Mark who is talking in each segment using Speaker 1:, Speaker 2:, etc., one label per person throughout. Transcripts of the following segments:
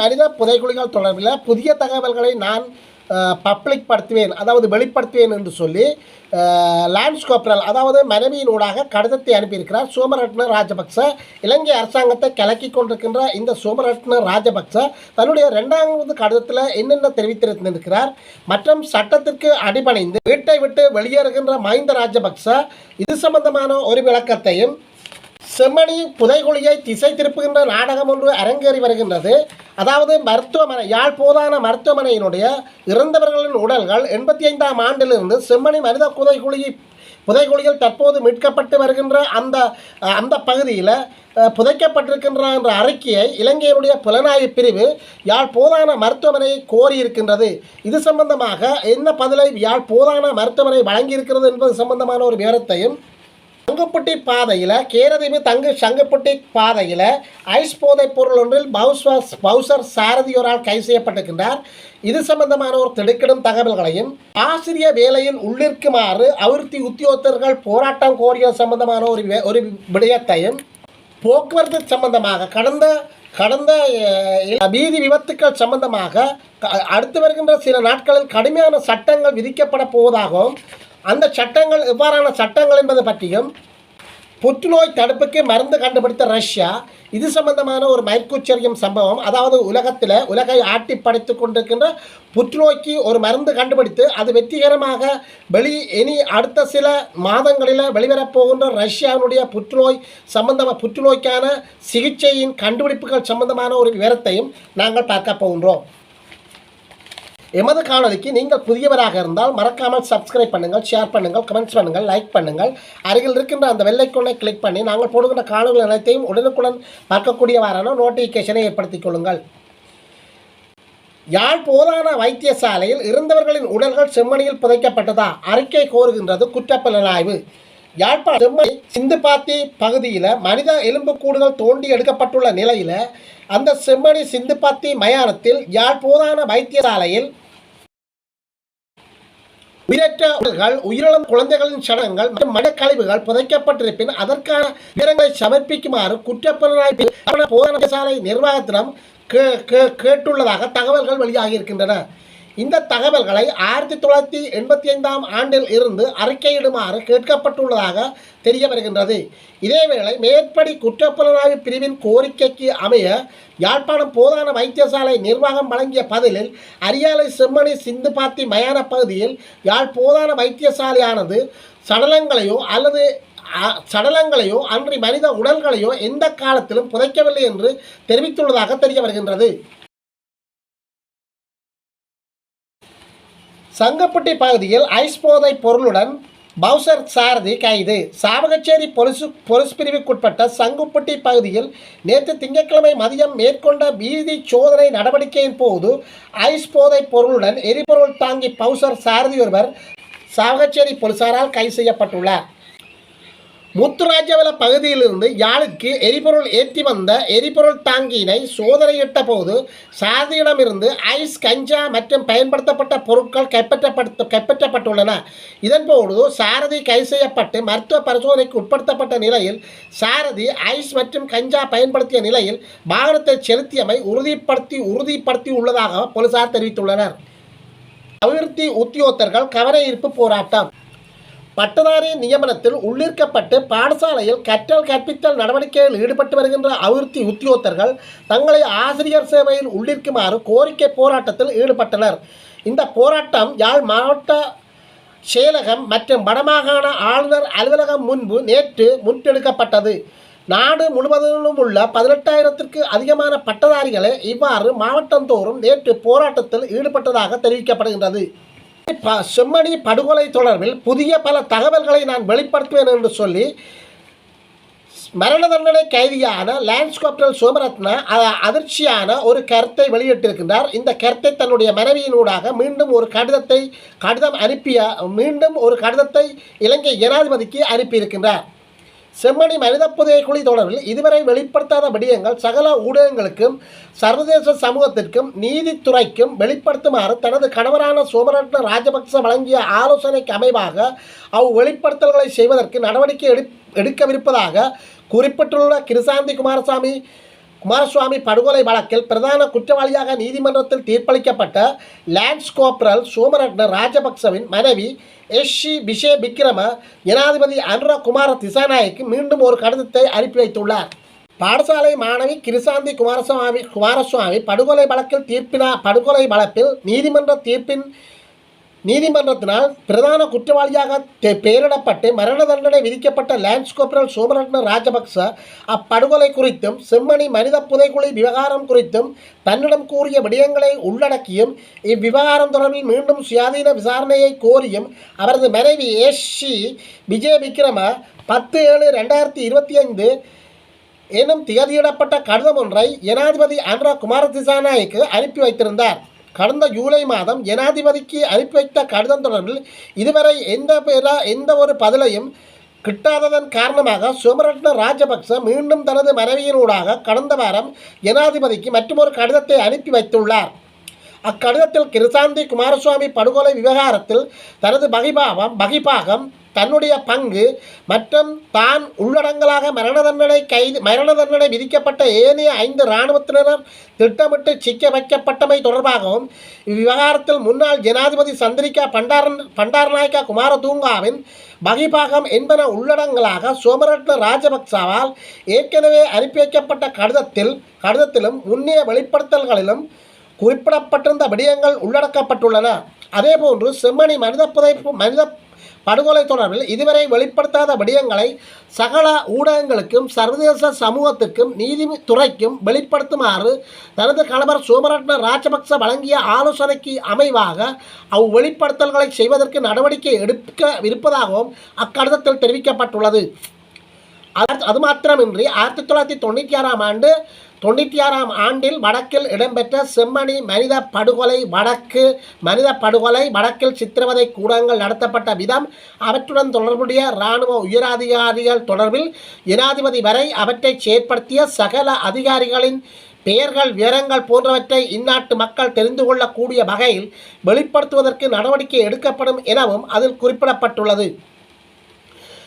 Speaker 1: மனித புதைக்குழிகள் தொடர்பில் புதிய தகவல்களை நான் பப்ளிக் படுத்துவேன் அதாவது வெளிப்படுத்துவேன் என்று சொல்லி லான்ஸ் கோப்ரல் அதாவது மனைவியினூடாக கடிதத்தை அனுப்பியிருக்கிறார் சோமரட்ன ராஜபக்ச. இலங்கை அரசாங்கத்தை கலக்கி கொண்டிருக்கின்ற இந்த சோமரட்ன ராஜபக்ச தன்னுடைய இரண்டாவது கடிதத்தில் என்னென்ன தெரிவித்திருந்திருக்கிறார்? மற்றும் சட்டத்திற்கு அடிபணிந்து வீட்டை விட்டு வெளியேறுகின்ற மஹிந்த ராஜபக்ச இது சம்பந்தமான ஒரு விளக்கத்தையும் செம்மணி புதைகுழியை திசை திருப்புகின்ற நாடகம் ஒன்று அரங்கேறி வருகின்றது. அதாவது மருத்துவமனை யாழ் போதான மருத்துவமனையினுடைய இறந்தவர்களின் உடல்கள் எண்பத்தி ஐந்தாம் ஆண்டிலிருந்து செம்மணி மனித புதைகுழியை புதைகுழிகள் தற்போது மீட்கப்பட்டு வருகின்ற அந்த அந்த பகுதியில் புதைக்கப்பட்டிருக்கின்ற என்ற அறிக்கையை இலங்கையினுடைய புலனாய்வு பிரிவு யாழ் போதான மருத்துவமனையை கோரியிருக்கின்றது. இது சம்பந்தமாக என்ன பதிலை யாழ் போதான மருத்துவமனை வழங்கியிருக்கிறது என்பது சம்பந்தமான ஒரு விவரத்தையும் சங்குப்பட்டி பாதையில் கேரதீவு தங்கு சங்குப்பட்டி பாதையில் ஐஸ் போதைப் பொருள் ஒன்றில் பவுஸ்வாஸ் பவுசர் சாரதியோரால் கைது செய்யப்பட்டிருக்கின்றார். இது சம்பந்தமான ஒரு திடுக்கிடும் தகவல்களையும் ஆசிரிய வேலையில் உள்ளிருக்குமாறு அவிர்த்தி உத்தியோகத்தர்கள் போராட்டம் கோரிய சம்பந்தமான ஒரு ஒரு விடயத்தையும் போக்குவரத்து சம்பந்தமாக கடந்த கடந்த வீதி விபத்துக்கள் சம்பந்தமாக அடுத்து வருகின்ற சில நாட்களில் கடுமையான சட்டங்கள் விதிக்கப்பட போவதாகவும் அந்த சட்டங்கள் எவ்வாறான சட்டங்கள் என்பது பற்றியும் புற்றுநோய் தடுப்புக்கு மருந்து கண்டுபிடித்த ரஷ்யா இது சம்பந்தமான ஒரு மயக்குச்சரியம் சம்பவம். அதாவது உலகத்தில் உலகை ஆட்டி படைத்து கொண்டிருக்கின்ற புற்றுநோய்க்கு ஒரு மருந்து கண்டுபிடித்து அது வெற்றிகரமாக வெளி இனி அடுத்த சில மாதங்களில் வெளிவரப் போகின்ற ரஷ்யாவினுடைய புற்றுநோய் சம்பந்தமாக புற்றுநோய்க்கான சிகிச்சையின் கண்டுபிடிப்புகள் சம்பந்தமான ஒரு விவரத்தையும் நாங்கள் பார்க்க போகின்றோம். எமது காணொலிக்கு நீங்கள் புதியவராக இருந்தால் மறக்காமல் சப்ஸ்கிரைப் பண்ணுங்கள் ஷேர் பண்ணுங்கள் கமெண்ட்ஸ் பண்ணுங்கள் லைக் பண்ணுங்கள். அருகில் இருக்கின்ற அந்த வெள்ளைக்கொண்டை கிளிக் பண்ணி நாங்கள் போடுகின்ற காணொலிகள் அனைத்தையும் உடனுக்குடன் பார்க்கக்கூடியவாறான நோட்டிஃபிகேஷனை ஏற்படுத்திக் கொள்ளுங்கள். யாழ் போதான வைத்தியசாலையில் இருந்தவர்களின் உடல்கள் செம்மணியில் புதைக்கப்பட்டதா? அறிக்கை கோருகின்றது குற்றப்புலனாய்வு. யாழ்ப்பாணம் செம்மை சிந்துபாத்தி பகுதியில் மனித எலும்புக்கூடுகள் தோண்டி எடுக்கப்பட்டுள்ள நிலையில் அந்த செம்மணி சிந்துபாத்தி மயானத்தில் யாழ் வைத்தியசாலையில் உயிரற்ற உடல்கள் உயிரிழந்த குழந்தைகளின் சடங்குகள் மற்றும் மனித கழிவுகள் புதைக்கப்பட்டிருப்பின் அதற்கான விவரங்களை சமர்ப்பிக்குமாறு குற்றப்புலனாய்வு சாலை நிர்வாகத்திடம் கே- கேட்டுள்ளதாக தகவல்கள் வெளியாகி இருக்கின்றன இந்த தகவல்களை ஆயிரத்தி தொள்ளாயிரத்தி எண்பத்தி ஐந்தாம் ஆண்டில் இருந்து அறிக்கையிடுமாறு கேட்கப்பட்டுள்ளதாக தெரிய வருகின்றது. இதேவேளை மேற்படி குற்றப்புலனாய்வு பிரிவின் கோரிக்கைக்கு அமைய யாழ்ப்பாணம் போதான வைத்தியசாலை நிர்வாகம் வழங்கிய பதிலில் அரியாலை செம்மணி சிந்துபாத்தி மயான பகுதியில் யாழ் போதான வைத்தியசாலையானது சடலங்களையோ அல்லது அ- சடலங்களையோ அன்றி மனித உடல்களையோ எந்த காலத்திலும் புதைக்கவில்லை என்று தெரிவித்துள்ளதாக தெரிய வருகின்றது. சங்கப்பட்டி பகுதியில் ஐஸ் போதை பொருளுடன் பவுசர் சாரதி கைது. சாவகச்சேரி பொலிசு பொலிஸ் பிரிவுக்குட்பட்ட சங்குப்பட்டி பகுதியில் நேற்று திங்கட்கிழமை மதியம் மேற்கொண்ட வீதி சோதனை நடவடிக்கையின் போது ஐஸ் போதைப் பொருளுடன் எரிபொருள் தாங்கி பவுசர் சாரதி ஒருவர் சாவகச்சேரி போலீசாரால் கைது செய்யப்பட்டுள்ளார். முத்துராஜவல பகுதியிலிருந்து யாழுக்கு எரிபொருள் ஏற்றி வந்த எரிபொருள் தாங்கியினை சோதனையிட்ட போது சாரதியிடமிருந்து ஐஸ் கஞ்சா மற்றும் பயன்படுத்தப்பட்ட பொருட்கள் கைப்பற்றப்பட்டு கைப்பற்றப்பட்டுள்ளன. இதன்போது சாரதி கைது செய்யப்பட்டு மருத்துவ பரிசோதனைக்கு உட்படுத்தப்பட்ட நிலையில் சாரதி ஐஸ் மற்றும் கஞ்சா பயன்படுத்திய நிலையில் வாகனத்தை செலுத்தியமை உறுதிப்படுத்தி உறுதிப்படுத்தி உள்ளதாக போலீசார் தெரிவித்துள்ளனர். அபிவிருத்தி உத்தியோகத்தர்கள் கவன ஈர்ப்பு போராட்டம். பட்டதாரி நியமனத்தில் உள்ளிருக்கப்பட்டு பாடசாலையில் கற்றல் கற்பித்தல் நடவடிக்கையில் ஈடுபட்டு வருகின்ற அபிவிருத்தி உத்தியோகத்தர்கள் தங்களை ஆசிரியர் சேவையில் உள்ளிருக்குமாறு கோரிக்கை போராட்டத்தில் ஈடுபட்டனர். இந்த போராட்டம் யாழ் மாவட்ட செயலகம் மற்றும் வடமாகாண ஆளுநர் அலுவலகம் முன்பு நேற்று முன்னெடுக்கப்பட்டது நாடு முழுவதிலும் உள்ள பதினெட்டாயிரத்திற்கு அதிகமான பட்டதாரிகளே இவ்வாறு மாவட்டந்தோறும் நேற்று போராட்டத்தில் ஈடுபட்டதாக தெரிவிக்கப்படுகின்றது. செம்மணி படுகொலை தொடர்பில் புதிய பல தகவல்களை நான் வெளிப்படுத்துவேன் என்று சொல்லி மரண தண்டனை கைதியான லான்ஸ் காப்டல் சோமரத்னா அதிர்ச்சியான ஒரு கருத்தை வெளியிட்டிருக்கின்றார். இந்த கருத்தை தன்னுடைய மனைவியினூடாக மீண்டும் ஒரு கடிதத்தை கடிதம் அனுப்பிய மீண்டும் ஒரு கடிதத்தை இலங்கை ஜனாதிபதிக்கு அனுப்பியிருக்கின்றார். செம்மணி மனித புதைக்குழி தொடர்பில் இதுவரை வெளிப்படுத்தாத விடயங்கள் சகல ஊடகங்களுக்கும் சர்வதேச சமூகத்திற்கும் நீதித்துறைக்கும் வெளிப்படுத்துமாறு தனது கணவரான சோமரட்ன ராஜபக்ச வழங்கிய ஆலோசனைக்கு அமைவாக அவ் வெளிப்படுத்தல்களை செய்வதற்கு நடவடிக்கை எடுக்கவிருப்பதாக குறிப்பிட்டுள்ள கிருசாந்தி குமாரசாமி குமாரசுவாமி படுகொலை வழக்கில் பிரதான குற்றவாளியாக நீதிமன்றத்தில் தீர்ப்பளிக்கப்பட்ட லான்ஸ் கோப்ரல் சோமரட்ன ராஜபக்சவின் மனைவி எஸ் சி பிஷே விக்ரம ஜனாதிபதி அனுரா குமார திசாநாயக்கு மீண்டும் ஒரு கடிதத்தை அனுப்பி வைத்துள்ளார். பாடசாலை மாணவி கிருசாந்தி குமாரசுவாமி குமாரசுவாமி படுகொலை வழக்கில் தீர்ப்பினா படுகொலை வழக்கில் நீதிமன்ற தீர்ப்பின் நீதிமன்றத்தினால் பிரதான குற்றவாளியாக பெயரிடப்பட்டு மரண தண்டனை விதிக்கப்பட்ட லான்ஸ் கோப்ரல் சோமரட்ன ராஜபக்ச அப்படுகொலை குறித்தும் செம்மணி மனித புதைக்குழி விவகாரம் குறித்தும் தன்னிடம் கூறிய விடயங்களை உள்ளடக்கியும் இவ்விவகாரம் தொடர்பில் மீண்டும் சுயாதீன விசாரணையை கோரியும் அவரது மனைவி ஏஷி விஜய் விக்ரம பத்து ஏழு ரெண்டாயிரத்தி இருபத்தி ஐந்து எனும் திகதியிடப்பட்ட கடிதம் ஒன்றை ஜனாதிபதி அனுரா குமார திசாநாயக்கு அனுப்பி வைத்திருந்தார். கடந்த ஜூலை மாதம் ஜனாதிபதிக்கு அனுப்பி வைத்த கடிதம் தொடர்பில் இதுவரை எந்த பேரா எந்த ஒரு பதிலையும் கிட்டாததன் காரணமாக சோமரட்ன ராஜபக்ச மீண்டும் தனது மனைவியினூடாக கடந்த வாரம் ஜனாதிபதிக்கு மற்றொரு கடிதத்தை அனுப்பி வைத்துள்ளார். அக்கடிதத்தில் கிருசாந்தி குமாரசுவாமி படுகொலை விவகாரத்தில் தனது பகிபாவம் பகிபாகம் தன்னுடைய பங்கு மற்றும் தான் உள்ளடங்கலாக மரண தண்டனை கைது மரண தண்டனை விதிக்கப்பட்ட ஏனைய ஐந்து இராணுவத்தினர் திட்டமிட்டு சிக்க வைக்கப்பட்டமை தொடர்பாகவும் இவ்விவகாரத்தில் முன்னாள் ஜனாதிபதி சந்திரிகா பண்டாரன் பண்டாரநாயக்கா குமாரதூங்காவின் பகிபாகம் என்பன உள்ளடங்கலாக சோமரட்ன ராஜபக்சவால் ஏற்கனவே அனுப்பி வைக்கப்பட்ட கடிதத்தில் கடிதத்திலும் முன்னைய வெளிப்படுத்தல்களிலும் குறிப்பிடப்பட்டிருந்த விடயங்கள் உள்ளடக்கப்பட்டுள்ளன. அதேபோன்று செம்மணி மனித புதைப்பு மனித படுகொலை தொடர்பில் இதுவரை வெளிப்படுத்தாத விடயங்களை சகல ஊடகங்களுக்கும் சர்வதேச சமூகத்துக்கும் நீதித்துறைக்கும் வெளிப்படுத்துமாறு தனது கணவர் சோமரட்ன ராஜபக்ச வழங்கிய ஆலோசனைக்கு அமைவாக அவ் வெளிப்படுத்தல்களை செய்வதற்கு நடவடிக்கை எடுக்க இருப்பதாகவும் அக்கடிதத்தில் தெரிவிக்கப்பட்டுள்ளது. அது அது மாத்திரமின்றி ஆயிரத்தி தொள்ளாயிரத்தி தொண்ணூற்றி ஆறாம் ஆண்டு தொண்ணூற்றி ஆறாம் ஆண்டில் வடக்கில் இடம்பெற்ற செம்மணி மனித படுகொலை வடக்கு மனித படுகொலை வடக்கில் சித்திரவதை கூடங்கள் நடத்தப்பட்ட விதம் அவற்றுடன் தொடர்புடைய இராணுவ உயரதிகாரிகள் தொடர்பில் ஜனாதிபதி வரை அவற்றை செயற்படுத்திய சகல அதிகாரிகளின் பெயர்கள் விவரங்கள் போன்றவற்றை இந்நாட்டு மக்கள் தெரிந்து கொள்ளக்கூடிய வகையில் வெளிப்படுத்துவதற்கு நடவடிக்கை எடுக்கப்படும் எனவும் அதில் குறிப்பிடப்பட்டுள்ளது.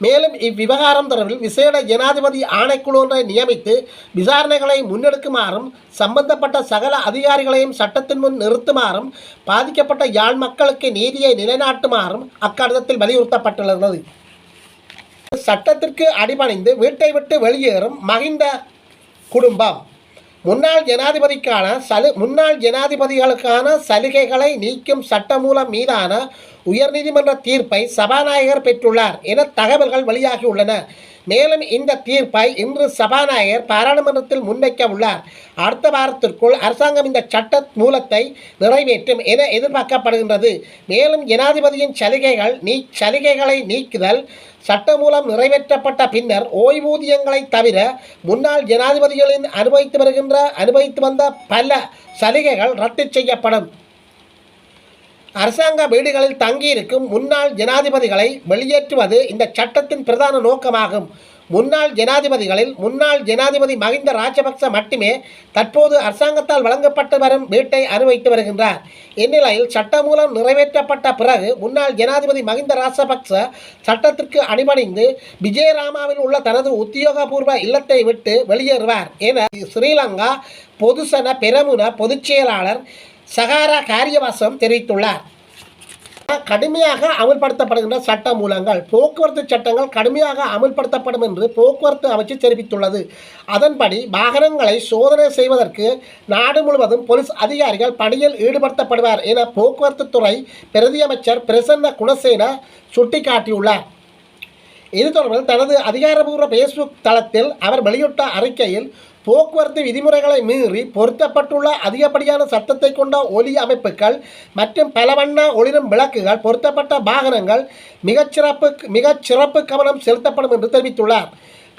Speaker 1: மேலும் இவ்விவகாரம் தொடர்பில் விசேட ஜனாதிபதி ஆணைக்குழு ஒன்றை நியமித்து விசாரணைகளை முன்னெடுக்குமாறும் சம்பந்தப்பட்ட சகல அதிகாரிகளையும் சட்டத்தின் முன் நிறுத்துமாறும் பாதிக்கப்பட்ட யாழ் மக்களுக்கு நீதியை நிலைநாட்டுமாறும் அக்கடிதத்தில் வலியுறுத்தப்பட்டுள்ளது. சட்டத்திற்கு அடிபணிந்து வீட்டை விட்டு வெளியேறும் மகிந்த குடும்பம். முன்னாள் ஜனாதிபதிக்கான சலு முன்னாள் ஜனாதிபதிகளுக்கான சலுகைகளை நீக்கும் சட்டமூலம் மீதான உயர்நீதிமன்ற தீர்ப்பை சபாநாயகர் பெற்றுள்ளார் என தகவல்கள் வெளியாகியுள்ளன மேலும் இந்த தீர்ப்பை இன்று சபாநாயகர் பாராளுமன்றத்தில் முன்வைக்க உள்ளார். அடுத்த வாரத்திற்குள் அரசாங்கம் இந்த சட்ட மூலத்தை நிறைவேற்றும் என எதிர்பார்க்கப்படுகின்றது. மேலும் ஜனாதிபதியின் சலுகைகள் நீ சலுகைகளை நீக்குதல் சட்டமூலம் நிறைவேற்றப்பட்ட பின்னர் ஓய்வூதியங்களை தவிர முன்னாள் ஜனாதிபதிகளின் அனுபவித்து வருகின்ற அனுபவித்து வந்த பல சலுகைகள் ரத்து செய்யப்படும். அரசாங்க வீடுகளில் தங்கியிருக்கும் முன்னாள் ஜனாதிபதிகளை வெளியேற்றுவது இந்த சட்டத்தின் பிரதான நோக்கமாகும். முன்னாள் ஜனாதிபதிகளில் முன்னாள் ஜனாதிபதி மஹிந்த ராஜபக்ச மட்டுமே தற்போது அரசாங்கத்தால் வழங்கப்பட்டு வரும் வீட்டை அனுபவித்து வருகின்றார். இந்நிலையில் சட்டமூலம் நிறைவேற்றப்பட்ட பிறகு முன்னாள் ஜனாதிபதி மஹிந்த ராஜபக்ச சட்டத்திற்கு அணிபணிந்து விஜயராமாவில் உள்ள தனது உத்தியோகபூர்வ இல்லத்தை விட்டு வெளியேறுவார் என ஸ்ரீலங்கா பொதுசன பெரமுன பொதுச் செயலாளர் சகாரா காரியவாசம் தெரிவித்துள்ளார். கடுமையாக அமல்படுத்தப்படுகின்ற சட்ட மூலங்கள். போக்குவரத்து சட்டங்கள் கடுமையாக அமல்படுத்தப்படும் என்று போக்குவரத்து அமைச்சு தெரிவித்துள்ளது. அதன்படி வாகனங்களை சோதனை செய்வதற்கு நாடு முழுவதும் போலீஸ் அதிகாரிகள் பணியில் ஈடுபடுத்தப்படுவார் என போக்குவரத்து துறை பிரதியமைச்சர் பிரசன்ன குணசேன சுட்டிக்காட்டியுள்ளார். இது தொடர்பில் தனது அதிகாரப்பூர்வ ஃபேஸ்புக் தளத்தில் அவர் வெளியிட்ட அறிக்கையில் போக்குவரத்து விதிமுறைகளை மீறி பொருத்தப்பட்டுள்ள அதிகப்படியான சத்தத்தை கொண்ட ஒலி அமைப்புகள் மற்றும் பல வண்ண ஒளிரும் விளக்குகள் பொருத்தப்பட்ட வாகனங்கள் மிகச்சிறப்பு மிகச்சிறப்பு கவனம் செலுத்தப்படும் என்று தெரிவித்துள்ளார்.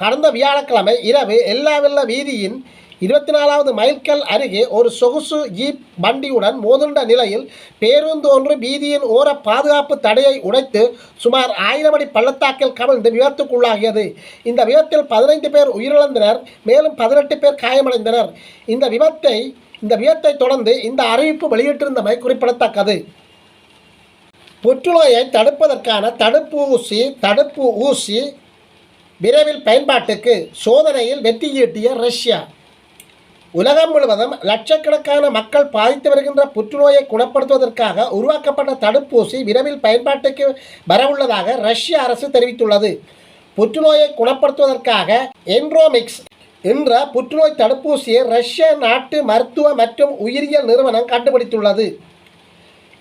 Speaker 1: கடந்த வியாழக்கிழமை இரவு எல்லாவெல்ல வீதியின் இருபத்தி நாலாவது மைல்கல் அருகே ஒரு சொகுசு ஜீப் வண்டியுடன் மோதுண்ட நிலையில் பேருந்து ஒன்று வீதியின் ஓர பாதுகாப்பு தடையை உடைத்து சுமார் ஆயிரம் அடி பள்ளத்தாக்கில் கவிழ்ந்து விபத்துக்குள்ளாகியது. இந்த விபத்தில் பதினைந்து பேர் உயிரிழந்தனர். மேலும் பதினெட்டு பேர் காயமடைந்தனர். இந்த விபத்தை இந்த விபத்தை தொடர்ந்து இந்த அறிவிப்பு வெளியிட்டிருந்தமை குறிப்பிடத்தக்கது. புற்றுநோயை தடுப்பதற்கான தடுப்பு ஊசி தடுப்பு ஊசி விரைவில் பயன்பாட்டுக்கு சோதனையில் வெற்றி ஈட்டிய ரஷ்யா. உலகம் முழுவதும் லட்சக்கணக்கான மக்கள் பாதித்து வருகின்ற புற்றுநோயை குணப்படுத்துவதற்காக உருவாக்கப்பட்ட தடுப்பூசி விரைவில் பயன்பாட்டுக்கு வரவுள்ளதாக ரஷ்ய அரசு தெரிவித்துள்ளது. புற்றுநோயை குணப்படுத்துவதற்காக என்ரோமிக்ஸ் என்ற புற்றுநோய் தடுப்பூசியை ரஷ்ய நாட்டு மருத்துவ மற்றும் உயிரியல் நிறுவனம் கண்டுபிடித்துள்ளது.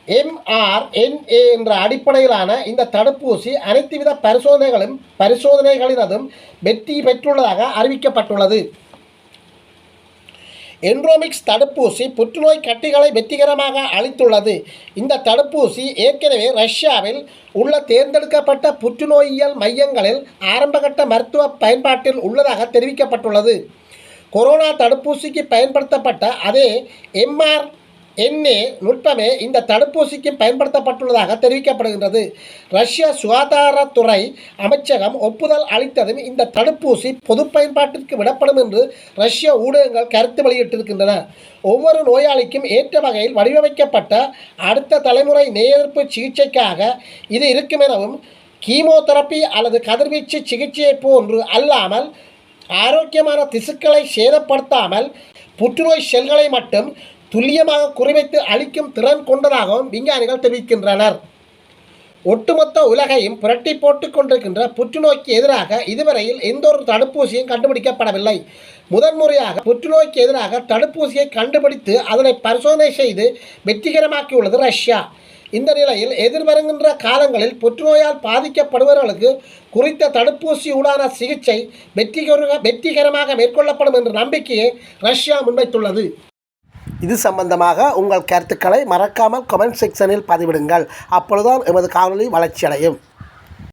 Speaker 1: எம்ஆர்என்ஏ என்ற அடிப்படையிலான இந்த தடுப்பூசி அனைத்துவித பரிசோதனைகளும் பரிசோதனைகளினதும் வெற்றி பெற்றுள்ளதாக அறிவிக்கப்பட்டுள்ளது. என்ரோமிக்ஸ் தடுப்பூசி புற்றுநோய் கட்டிகளை வெற்றிகரமாக அளித்துள்ளது. இந்த தடுப்பூசி ஏற்கனவே ரஷ்யாவில் உள்ள தேர்ந்தெடுக்கப்பட்ட புற்றுநோயியல் மையங்களில் ஆரம்பகட்ட மருத்துவ பயன்பாட்டில் உள்ளதாக தெரிவிக்கப்பட்டுள்ளது. கொரோனா தடுப்பூசிக்கு பயன்படுத்தப்பட்ட அதே எம்ஆர் என்னே நுட்பமே இந்த தடுப்பூசிக்கு பயன்படுத்தப்பட்டுள்ளதாக தெரிவிக்கப்படுகின்றது. ரஷ்ய சுகாதாரத்துறை அமைச்சகம் ஒப்புதல் அளித்ததும் இந்த தடுப்பூசி பொது பயன்பாட்டிற்கு விடப்படும் என்று ரஷ்ய ஊடகங்கள் கருத்து வெளியிட்டிருக்கின்றன. ஒவ்வொரு நோயாளிக்கும் ஏற்ற வகையில் வடிவமைக்கப்பட்ட அடுத்த தலைமுறை நேர்ப்பு சிகிச்சைக்காக இது இருக்கும் எனவும் கீமோதெரப்பி அல்லது கதிர்வீச்சு சிகிச்சையை போன்று அல்லாமல் ஆரோக்கியமான திசுக்களை சேதப்படுத்தாமல் புற்றுநோய் செல்களை மட்டும் துல்லியமாக குறிவைத்து அளிக்கும் திறன் கொண்டதாகவும் விஞ்ஞானிகள் தெரிவிக்கின்றனர். ஒட்டுமொத்த உலகையும் புரட்டி போட்டுக் கொண்டிருக்கின்ற புற்றுநோய்க்கு எதிராக இதுவரையில் எந்த ஒரு தடுப்பூசியும் கண்டுபிடிக்கப்படவில்லை. முதன்முறையாக புற்றுநோய்க்கு எதிராக தடுப்பூசியை கண்டுபிடித்து அதனை பரிசோதனை செய்து வெற்றிகரமாக்கியுள்ளது ரஷ்யா. இந்த நிலையில் எதிர்வருகின்ற காலங்களில் புற்றுநோயால் பாதிக்கப்படுபவர்களுக்கு குறித்த தடுப்பூசி உடான சிகிச்சை வெற்றிகர வெற்றிகரமாக மேற்கொள்ளப்படும் என்ற நம்பிக்கையை ரஷ்யா முன்வைத்துள்ளது. இது சம்பந்தமாக உங்கள் கருத்துக்களை மறக்காமல் கமெண்ட் செக்ஷனில் பதிவிடுங்கள். அப்பொழுதுதான் எமது காணொலி வளர்ச்சியடையும்.